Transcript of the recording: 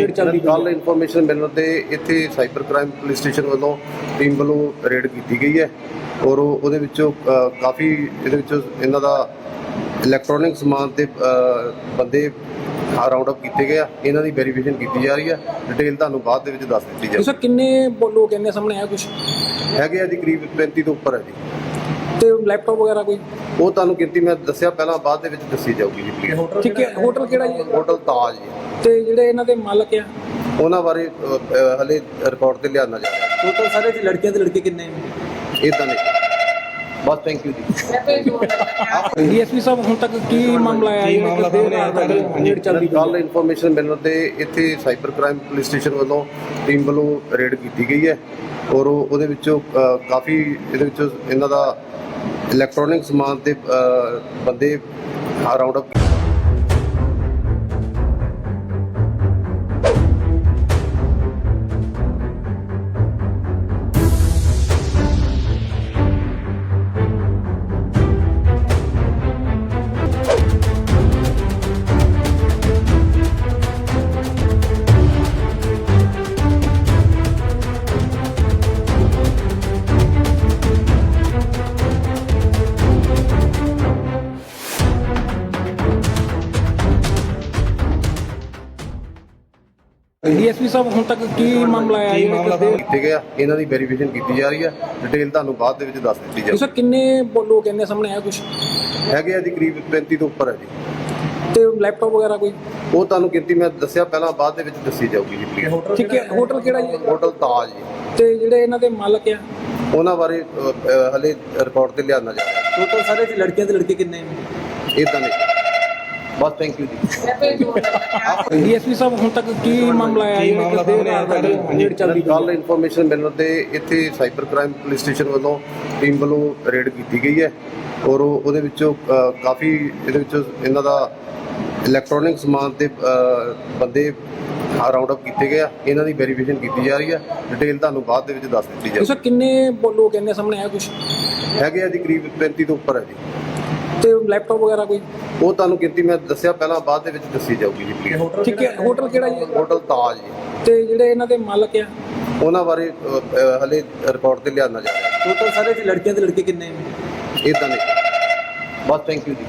Raid ਚੱਲਦੀ ਕੱਲ information ਮਿਲਣ ਤੇ ਇੱਥੇ ਸਾਈਬਰ ਕ੍ਰਾਈਮ ਪੁਲਿਸ ਸਟੇਸ਼ਨ ਵੱਲੋਂ ਟੀਮ ਵੱਲੋਂ ਰੇਡ ਕੀਤੀ ਗਈ ਹੈ ਔਰ ਉਹ- ਉਹਦੇ ਵਿੱਚੋਂ ਕਾਫੀ ਇਹਦੇ ਵਿੱਚੋਂ ਇਹਨਾਂ ਦਾ ਇਲੈਕਟ੍ਰੋਨਿਕ ਸਮਾਨ ਤੇ ਬੰਦੇ ਰਾਉਂਡ ਅਪ ਕੀਤੇ ਗਏ ਆ। ਇਹਨਾਂ ਦੀ ਵੈਰੀਫਿਕੇਸ਼ਨ ਕੀਤੀ ਜਾ ਰਹੀ ਹੈ। ਡਿਟੇਲ ਤੁਹਾਨੂੰ ਬਾਅਦ ਦੇ ਵਿੱਚ ਦੱਸ ਦਿੱਤੀ ਤੇ ਜਾਊਗੀ। ਸਰ ਕਿੰਨੇ ਲੋਕ ਇੰਨੇ ਸਾਹਮਣੇ ਆਇਆ ਕੁਝ ਹੈਗੇ ਆ ਜੀ ਕਰੀਬ 35 ਤੋਂ ਉੱਪਰ ਹੈ ਜੀ। ਤੇ ਲੈਪਟਾਪ ਵਗੈਰਾ ਕੋਈ? ਉਹ ਤੁਹਾਨੂੰ ਗਿਣਤੀ ਮੈਂ ਦੱਸਿਆ ਪਹਿਲਾਂ ਬਾਅਦ ਦੇ ਵਿੱਚ ਦੱਸੀ ਜਾਊਗੀ ਜੀ ਪਲੀਜ਼ ਠੀਕ ਹੈ ਹੋਟਲ ਕਿਹੜਾ ਜੀ? ਹੋਟਲ ਤਾਜ ਜੀ। ਤੇ ਜਿਹੜੇ ਇਹਨਾਂ ਦੇ ਮਾਲਕ ਆ? ਉਹਨਾਂ ਬਾਰੇ ਅ, ਅ, ਹਲੇ ਰਿਕਾਰਡ ਤੇ ਲਿਆਉਣਾ ਜਾ ਰਿਹਾ। ਟੋਟਲ ਸਾਰੇ ਚ ਲੜਕੀਆਂ ਤੇ ਲੜਕੇ ਕਿੰਨੇ ਨੇ? ਇਦਾਂ ਨਹੀਂ। ਬਸ ਥੈਂਕ ਯੂ ਜੀ। ਡੀਐਸਪੀ ਸਾਹਿਬ ਹੁਣ ਤੱਕ ਕੀ ਮਾਮਲਾ ਆਇਆ? ਜਿਹੜਾ ਕਿ ਦੇਰ ਰਾਤ ਤੱਕ ਰੇਡ ਚੱਲਦੀ ਪਈ ਕੱਲ ਇਨਫੋਰਮੇਸ਼ਨ ਮਿਲਣ ਤੇ ਇੱਥੇ ਸਾਈਬਰ ਕ੍ਰਾਈਮ ਪੁਲਿਸ ਸਟੇਸ਼ਨ ਵੱਲੋਂ ਟੀਮ ਵੱਲੋਂ ਰੇਡ ਕੀਤੀ ਗਈ ਹੈ। ਔਰ ਉਹ- ਉਹਦੇ ਵਿੱਚੋਂ ਅ, ਕਾਫੀ ਇਹਦੇ ਵਿੱਚੋਂ ਇਹਨਾਂ ਦਾ ਇਲੈਕਟ੍ਰੋਨਿਕ ਸਮਾਨ ਤੇ ਅ, ਬੰਦੇ ਰਾਉਂਡ ਅਪ ਡੀਐਸਪੀ ਸਾਹਿਬ ਹੁਣ ਤੱਕ ਕੀ ਮਾਮਲਾ ਆਇਆ? ਕਿ ਦੇਰ ਕੀਤੇ ਗਏ ਆ ਇਹਨਾਂ ਦੀ ਵੈਰੀਫਿਕੇਸ਼ਨ ਕੀਤੀ ਜਾ ਰਹੀ ਹੈ। ਡਿਟੇਲ ਤੁਹਾਨੂੰ ਬਾਅਦ ਦੇ ਵਿੱਚ ਦੱਸ ਦਿੱਤੀ ਤੇ ਜਾਊਗੀ ਸਰ ਕਿੰਨੇ ਲੋਕ ਇੰਨੇ ਸਾਹਮਣੇ ਆਇਆ ਕੁਝ ਹੈਗੇ ਆ ਜੀ ਕਰੀਬ 35 ਤੋਂ ਉੱਪਰ ਹੈ ਜੀ। ਤੇ ਲੈਪਟਾਪ ਵਗੈਰਾ ਕੋਈ? ਉਹ ਤੁਹਾਨੂੰ ਗਿਣਤੀ ਮੈਂ ਦੱਸਿਆ ਪਹਿਲਾਂ ਬਾਅਦ ਦੇ ਵਿੱਚ ਦੱਸੀ ਜਾਊਗੀ ਜੀ ਪਲੀਜ਼ ਠੀਕ ਹੈ? ਹੋਟਲ ਕਿਹੜਾ ਜੀ? ਹੋਟਲ ਤਾਜ ਜੀ। ਤੇ ਜਿਹੜੇ ਇਹਨਾਂ ਦੇ ਮਾਲਕ ਆ? ਉਹਨਾਂ ਬਾਰੇ ਅ, ਅ, ਹਲੇ ਰਿਕਾਰਡ ਤੇ ਲਿਆਉਣਾ ਜਾ ਰਿਹਾ। ਟੋਟਲ ਸਾਰੇ ਚ ਲੜਕੀਆਂ ਤੇ ਲੜਕੇ ਕਿੰਨੇ ਨੇ? ਇਦਾਂ ਨਹੀਂ ਬਸ ਥੈਂਕ ਯੂ ਜੀ। ਡੀਐਸਪੀ ਸਾਹਿਬ ਹੁਣ ਤੱਕ ਕੀ ਮਾਮਲਾ ਆਇਆ? ਜਿਹੜਾ ਕਿ ਦੇਰ ਰਾਤ ਤੱਕ ਰੇਡ ਚੱਲਦੀ ਪਈ ਕੱਲ ਇਨਫੋਰਮੇਸ਼ਨ ਮਿਲਣ ਤੇ ਇੱਥੇ ਸਾਈਬਰ ਕ੍ਰਾਈਮ ਪੁਲਿਸ ਸਟੇਸ਼ਨ ਵੱਲੋਂ ਟੀਮ ਵੱਲੋਂ ਰੇਡ ਕੀਤੀ ਗਈ ਹੈ। ਔਰ ਉਹ- ਉਹਦੇ ਵਿੱਚੋਂ ਅ, ਕਾਫੀ ਇਹਦੇ ਵਿੱਚੋਂ ਇਹਨਾਂ ਦਾ ਇਲੈਕਟ੍ਰੋਨਿਕ ਸਮਾਨ ਤੇ ਅ, ਬੰਦੇ ਰਾਉਂਡ ਅਪ ਕੀਤੇ ਗਏ ਆ। ਇਹਨਾਂ ਦੀ ਵੈਰੀਫਿਕੇਸ਼ਨ ਕੀਤੀ ਜਾ ਰਹੀ ਹੈ। ਡਿਟੇਲ ਤੁਹਾਨੂੰ ਬਾਅਦ ਦੇ ਵਿੱਚ ਦੱਸ ਦਿੱਤੀ ਤੇ ਜਾਊਗੀ। ਸਰ ਕਿੰਨੇ ਬ- ਲੋਕ ਇੰਨੇ ਸਾਹਮਣੇ ਆਇਆ ਕੁਝ ਹੈਗੇ ਆ ਜੀ ਕਰੀਬ 35 ਤੋਂ ਉੱਪਰ ਹੈ ਜੀ। ਤੇ ਲੈਪਟਾਪ ਵਗੈਰਾ ਕੋਈ? ਉਹ ਤੁਹਾਨੂੰ ਗਿਣਤੀ ਮੈਂ ਦੱਸਿਆ ਪਹਿਲਾਂ ਬਾਅਦ ਦੇ ਵਿੱਚ ਦੱਸੀ ਜਾਊਗੀ ਜੀ ਪਲੀਜ਼ ਠੀਕ ਹੈ? ਹੋਟਲ ਕਿਹੜਾ ਜੀ? ਹੋਟਲ ਤਾਜ ਜੀ। ਤੇ ਜਿਹੜੇ ਇਹਨਾਂ ਦੇ ਮਾਲਕ ਆ? ਉਹਨਾਂ ਬਾਰੇ ਹਲੇ ਰਿਕਾਰਡ ਤੇ ਲਿਆਉਣਾ ਜਾ ਰਿਹਾ। ਟੋਟਲ ਸਾਰੇ ਚ ਲੜਕੀਆਂ ਤੇ ਲੜਕੇ ਕਿੰਨੇ ਨੇ ਇਦਾਂ ਨਹੀਂ ਬਸ ਥੈਂਕ ਯੂ ਜੀ।